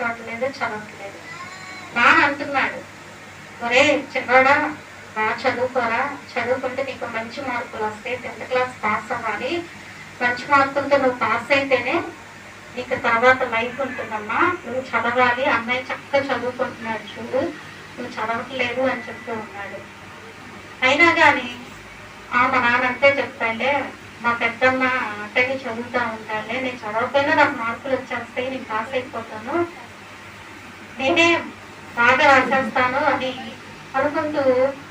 కూర్చోవట్లేదు చదవట్లేదు. నాన్న అంటున్నాడు ఒరే చిన్నవాడా బాగా చదువుకోరా? చదువుకుంటే నీకు మంచి మార్కులు వస్తాయి టెన్త్ క్లాస్ పాస్ అవ్వాలి. మంచి మార్కులతో నువ్వు పాస్ అయితేనే నీకు తర్వాత లైఫ్ ఉంటుందమ్మా. నువ్వు చదవాలి అన్నయ్య చక్కగా చదువుకుంటున్నాడు చూడు. నువ్వు చదవట్లేదు అని చెప్తూ ఉన్నాడు. అయినా కానీ ఆ మా నాన్న అంతే చెప్తాలే మా పెద్దమ్మ అట్టని చదువుతా ఉంటాలే నేను చదవకపోయినా నాకు మార్కులు వచ్చేస్తాయి నేను పాస్ అయిపోతాను. నేనే బాగా ఆశిస్తాను అని అనుకుంటూ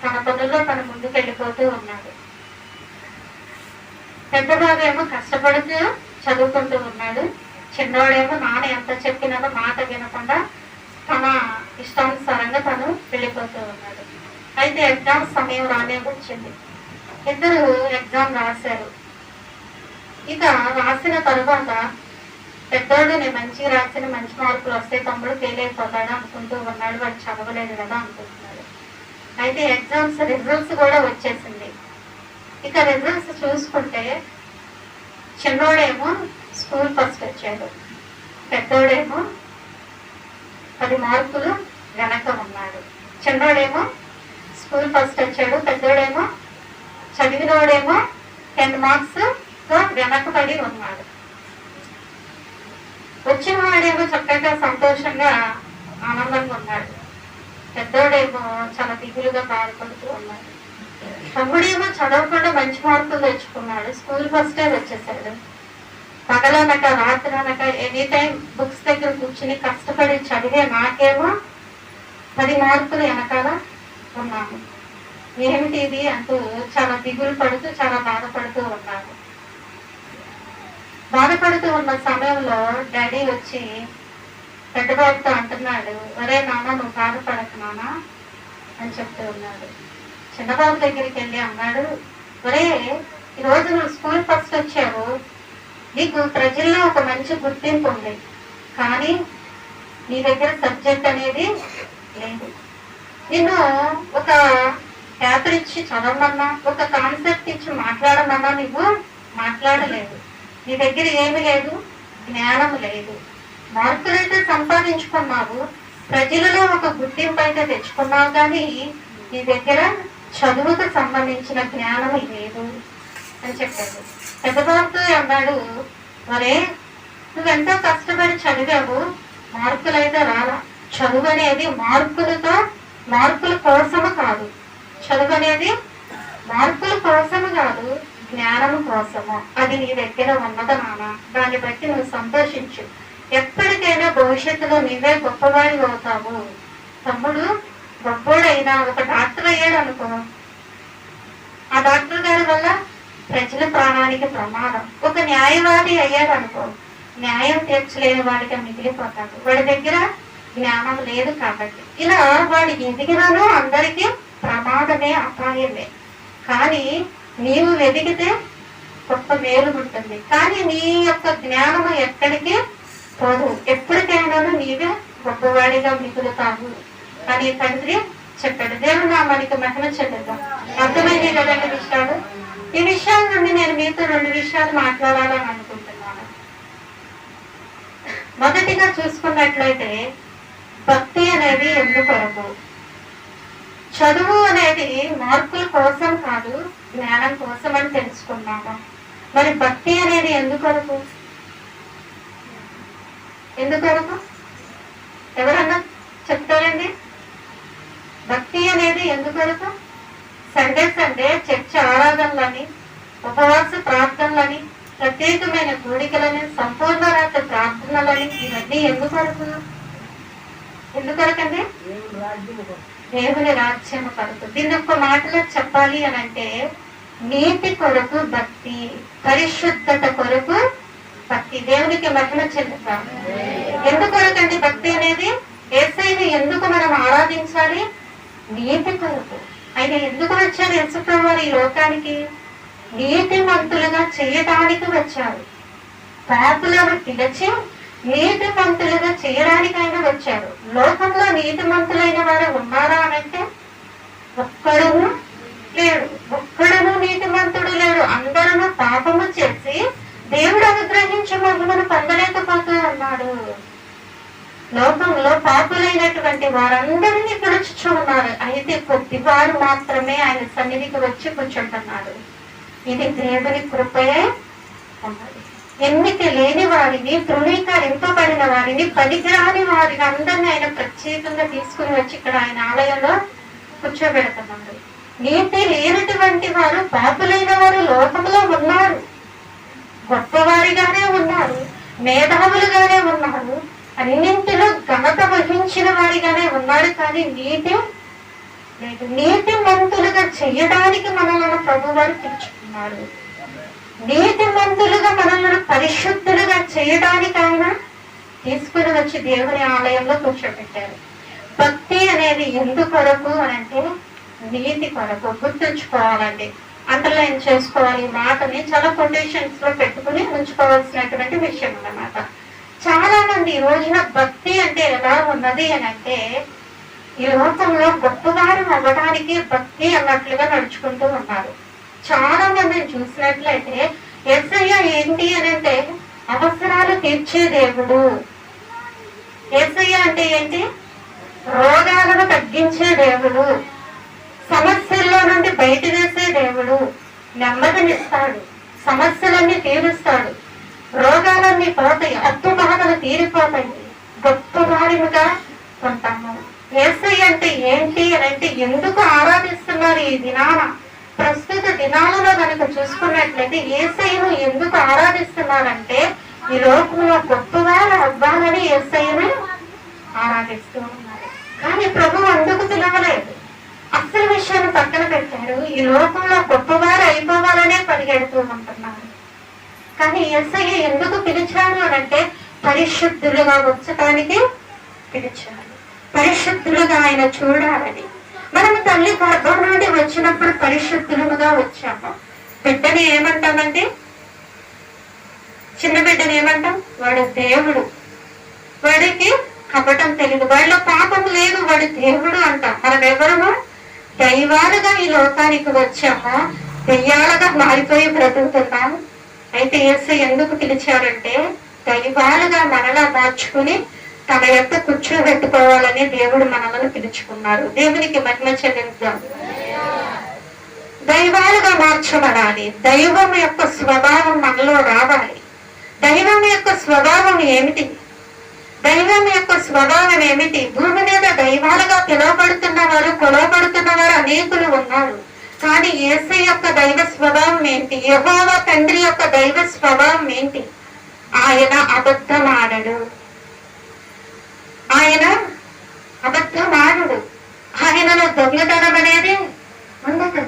తన పనుల్లో తన ముందుకు వెళ్ళిపోతూ ఉన్నాడు. పెద్దబాబు ఏమో కష్టపడుతూ చదువుకుంటూ ఉన్నాడు. చిన్నవాడేమో నాన్న ఎంత చెప్పినానో మాట వినకుండా తన ఇష్టానుసారంగా తను వెళ్ళిపోతూ ఉన్నాడు. అయితే ఎగ్జామ్ సమయం రానే వచ్చింది. ఇద్దరు ఎగ్జామ్ రాశారు. ఇక రాసిన తరువాత పెద్దగా నేను మంచిగా రాసిన మంచి మార్కులు వస్తే తమ్ముడు ఫెయిల్ అయిపోతాడు అనుకుంటూ ఉన్నాడు. వాడు చదవలేదు కదా అనుకుంటున్నాడు. అయితే ఎగ్జామ్స్ రిజల్ట్స్ కూడా వచ్చేసింది. ఇక రిజల్ట్స్ చూసుకుంటే చిన్నోడేమో స్కూల్ ఫస్ట్ వచ్చాడు. పెద్దోడేమో పది మార్కులు వెనక ఉన్నాడు. చిన్నోడేమో స్కూల్ ఫస్ట్ వచ్చాడు. పెద్దోడేమో చదివినోడేమో టెన్ మార్క్స్ వెనకబడి ఉన్నాడు. వచ్చిన వాడేమో చక్కగా సంతోషంగా ఆనందంగా ఉన్నాడు. పెద్దోడేమో చాలా దిగులుగా బాధపడుతూ ఉన్నాడు. తమ్ముడేమో చదవకుండా మంచి మార్కులు తెచ్చుకున్నాడు. స్కూల్ ఫస్టే వచ్చేసాడు. పగలనక రాత్రనక ఎనీ టైం బుక్స్ దగ్గర కూర్చుని కష్టపడి చదివే నాకేమో పది మార్కులు వెనకాల ఉన్నాను. ఏమిటి ఇది? అంటూ చాలా దిగులు పడుతూ చాలా బాధపడుతూ ఉన్నాను బాధపడుతూ ఉన్న సమయంలో డాడీ వచ్చి పెద్దబాబుతో అంటున్నాడు ఒరే నాన్న నువ్వు బాధపడకు నాన్న అని చెప్తూ ఉన్నాడు. చిన్నబాబు దగ్గరికి వెళ్ళి అన్నాడు ఒరే ఈరోజు నువ్వు స్కూల్ ఫస్ట్ వచ్చావు. నీకు ప్రజల్లో ఒక మంచి గుర్తింపు ఉంది. కానీ నీ దగ్గర సబ్జెక్ట్ అనేది లేదు. నిన్ను ఒక పేపర్ ఇచ్చి చదవమన్నా ఒక కాన్సెప్ట్ ఇచ్చి మాట్లాడమన్నా నువ్వు మాట్లాడలేదు. నీ దగ్గర ఏమి లేదు జ్ఞానం లేదు. మార్కులైతే సంపాదించుకున్నావు ప్రజలలో ఒక గుర్తింపు అయితే తెచ్చుకున్నావు కానీ నీ దగ్గర చదువుకు సంబంధించిన జ్ఞానం లేదు అని చెప్పాడు. పెద్దబాబుతో అన్నాడు మరే నువ్వెంతో కష్టపడి చదివావు మార్కులైతే రాలా. చదువు అనేది మార్కులతో మార్కుల కోసము కాదు. చదువు అనేది మార్కుల కోసము కాదు జ్ఞానము కోసము. అది నీ దగ్గర ఉన్నది నాన్న దాన్ని బట్టి నువ్వు సంతోషించు. ఎప్పటికైనా భవిష్యత్తులో నీవే గొప్పవాడి అవుతావు. తమ్ముడు గొప్పోడైనా ఒక డాక్టర్ అయ్యాడు అనుకో. ఆ డాక్టర్ గారి వల్ల ప్రజల ప్రాణానికి ప్రమాదం. ఒక న్యాయవాది అయ్యాడు అనుకో. న్యాయం తీర్చలేని వాడిగా మిగిలిపోతాడు. వాడి దగ్గర జ్ఞానం లేదు కాబట్టి. ఇలా వాడి ఎదిగినను అందరికీ ప్రమాదమే అపాయమే. కానీ నీవు వెతికితే గొప్ప మేలు ఉంటుంది. కానీ నీ యొక్క జ్ఞానము ఎక్కడికి పోదు. ఎప్పటికైనాను నీవే గొప్పవాడిగా మిగులుతావు అని తండ్రి చెప్పాడు. దేవుడు మనకి మహిమ చెల్లిద్దాం అర్థమైంది కదండి విషయాలు? ఈ విషయాల నుండి నేను మీతో రెండు విషయాలు మాట్లాడాలని అనుకుంటున్నాను. మొదటిగా చూసుకున్నట్లయితే భక్తి అనేది ఎందుకొరకు? చదువు అనేది మార్కుల కోసం కాదు జ్ఞానం కోసం అని తెలుసుకున్నాము మరి భక్తి అనేది ఎందుకొరకు ఎందుకొరకు ఎవరన్నా చెప్తారండి? భక్తి అనేది ఎందుకొరకు సండే సండే చర్చ ఆరాధనలని ఉపవాస ప్రార్థనలని ప్రత్యేకమైన కోరికలని సంపూర్ణ ప్రార్థనలని ఇవన్నీ ఎందుకొరకు ఎందుకొరకండి? దేవుని రాజ్యం కొరకు. దీన్ని ఒక్క మాటలో చెప్పాలి అని అంటే నీతి కొరకు భక్తి పరిశుద్ధత కొరకు భక్తి. దేవునికి మహిమ చెందుతాం. ఎందుకొరకండి భక్తి అనేది? ఏసైని ఎందుకు మనం ఆరాధించాలి? నీతి కొరకు. ఆయన ఎందుకు వచ్చారు ఎంచుకోవాలి ఈ లోకానికి నీతిమంతులుగా చేయటానికి వచ్చారు పాపులను పిలిచి నీతిమంతులుగా చేయడానికి చేయడానికైనా వచ్చారు. లోకంలో నీతిమంతులైన వారు ఉన్నారా అంటే ఒక్కడును లేడు. ఒక్కడును నీతిమంతుడు లేడు. అందరూ పాపము చేసి దేవుడు అనుగ్రహించి మహిమను పొందలేకపోతూ ఉన్నాడు లోకంలో పాపులైనటువంటి వారందరినీ పిలుచుచు ఉన్నారు. అయితే కొద్దివారు మాత్రమే ఆయన సన్నిధికి వచ్చి కూర్చుంటున్నారు. ఇది దేవుని కృపయే. ఉన్నది ఎన్నిక లేని వారిని తృణీకరింపబడిన వారిని పనికిరాని వారిని అందరినీ ఆయన ప్రత్యేకంగా తీసుకుని వచ్చి ఇక్కడ ఆయన ఆలయంలో కూర్చోబెడుతున్నారు నీతి లేనటువంటి వారు పాపులైన వారు లోకంలో ఉన్నారు. గొప్పవారిగానే ఉన్నారు మేధావులుగానే ఉన్నారు అన్నింటిలో ఘనత వహించిన వారిగానే ఉన్నారు కానీ నీతి లేదు. నీతి మంతులుగా చేయడానికి మనల్ని ప్రభువారు పిలుచుకున్నారు. నీతిమంతులుగా మనల్ని పరిశుద్ధులుగా చేయడానికి ఆయన తీసుకుని వచ్చి దేవుని ఆలయంలో కూర్చోబెట్టారు భక్తి అనేది ఎందుకొరకు అని అంటే నీతి కొరకు గుర్తుంచుకోవాలండి. అండర్లైన్ చేసుకోవాలి. ఈ మాటని చాలా కొటేషన్స్లో పెట్టుకుని ఉంచుకోవాల్సినటువంటి విషయం అన్నమాట. చాలా మంది ఈ రోజున భక్తి అంటే ఎలా ఉన్నది అని అంటే ఈ లోకంలో గొప్పవారు అవ్వడానికి భక్తి అన్నట్లుగా నడుచుకుంటూ ఉన్నారు. చాలా మందిని చూసినట్లయితే ఎస్ఐ ఏంటి అని అంటే అవసరాలు తీర్చే దేవుడు. ఎస్ఐ అంటే ఏంటి? రోగాలను తగ్గించే దేవుడు. సమస్యల్లో నుండి బయట వేసే దేవుడు. నెమ్మదినిస్తాడు. సమస్యలన్నీ తీరుస్తాడు. రోగాలన్నీ పోతాయి. అత్తు బాధలు తీరిపోతాయి. గొప్ప వారిగా ఉంటాము. ఏసై అంటే ఏంటి అని అంటే ఎందుకు ఆరాధిస్తున్నారు ఈ దినాన? ప్రస్తుత దినాలలో కనుక చూసుకున్నట్లయితే ఏసైను ఎందుకు ఆరాధిస్తున్నారంటే ఈ లోకంలో గొప్పవారు అవ్వాలని ఏసైను ఆరాధిస్తూ ఉన్నారు. కానీ ప్రభు అందుకు పిలవలేదు. అసలు విషయాన్ని పక్కన పెట్టారు ఈ లోకంలో గొప్పవారు అయిపోవాలనే పరిగెడుతూ ఉంటున్నారు. కానీ ఎస్ఐ ఎందుకు పిలిచారు అంటే పరిశుద్ధులుగా వచ్చటానికి పిలిచారు. పరిశుద్ధులుగా ఆయన చూడాలని. మనం తల్లి గర్భం నుండి వచ్చినప్పుడు పరిశుద్ధులుగా వచ్చాము. బిడ్డని ఏమంటామండి? చిన్న బిడ్డని ఏమంటాం? వాడు దేవుడు. వాడికి కపటం తెలియదు. వాడిలో పాపం లేదు వాడు దేవుడు అంటాం. మనం ఎవరము? దైవాలుగా ఈ లోకానికి వచ్చాము. దెయ్యాలుగా మారిపోయి బ్రతుకుతున్నాం. అయితే ఎస్ఐ ఎందుకు పిలిచారంటే దైవాలుగా మనలా మార్చుకుని తన యొక్క కూర్చోబెట్టుకోవాలని దేవుడు మనలను పిలుచుకున్నారు. దేవునికి మహిమ చెల్లిద్దాం. దైవాలుగా మార్చబడాలి. దైవం యొక్క స్వభావం మనలో రావాలి. దైవం యొక్క స్వభావం ఏమిటి? దైవం యొక్క స్వభావం ఏమిటి? భూమి మీద దైవాలుగా పిలువబడుతున్న వారు కొలవబడుతున్న వారు అనేకులు ఉన్నారు. కానీ ఏసై యొక్క దైవ స్వభావం ఏంటి? యహోవ తండ్రి యొక్క దైవ స్వభావం ఏంటి? ఆయన అబద్ధమాడడు. ఆయన అబద్ధవాదుడు ఆయనలో దొంగతనం అనేది ఉండదు.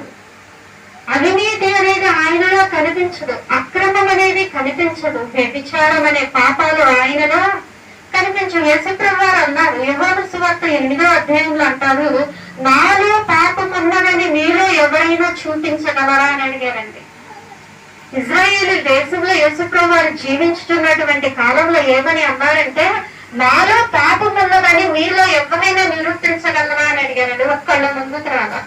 అవినీతి అనేది ఆయనలో కనిపించదు. అక్రమం అనేది కనిపించదు. వ్యభిచారం అనే పాపాలు ఆయనలో కనిపించవు. యశప్రభారు అన్నారు యహోను సువార్త ఎనిమిదో అధ్యాయంలో అంటారు నాలో పాపం ఉన్నదని మీలో ఎవరైనా చూపించగలరా? అని అడిగారండి. ఇజ్రాయేల్ దేశంలో యేసుప్రభు జీవించుతున్నటువంటి కాలంలో ఏమని అన్నారంటే నాలో పాపం ఉన్నదని మీలో ఎవరైనా నిరూపించగలరా అని అడిగారండి ఒక్కళ్ళ ముందుకు రాగా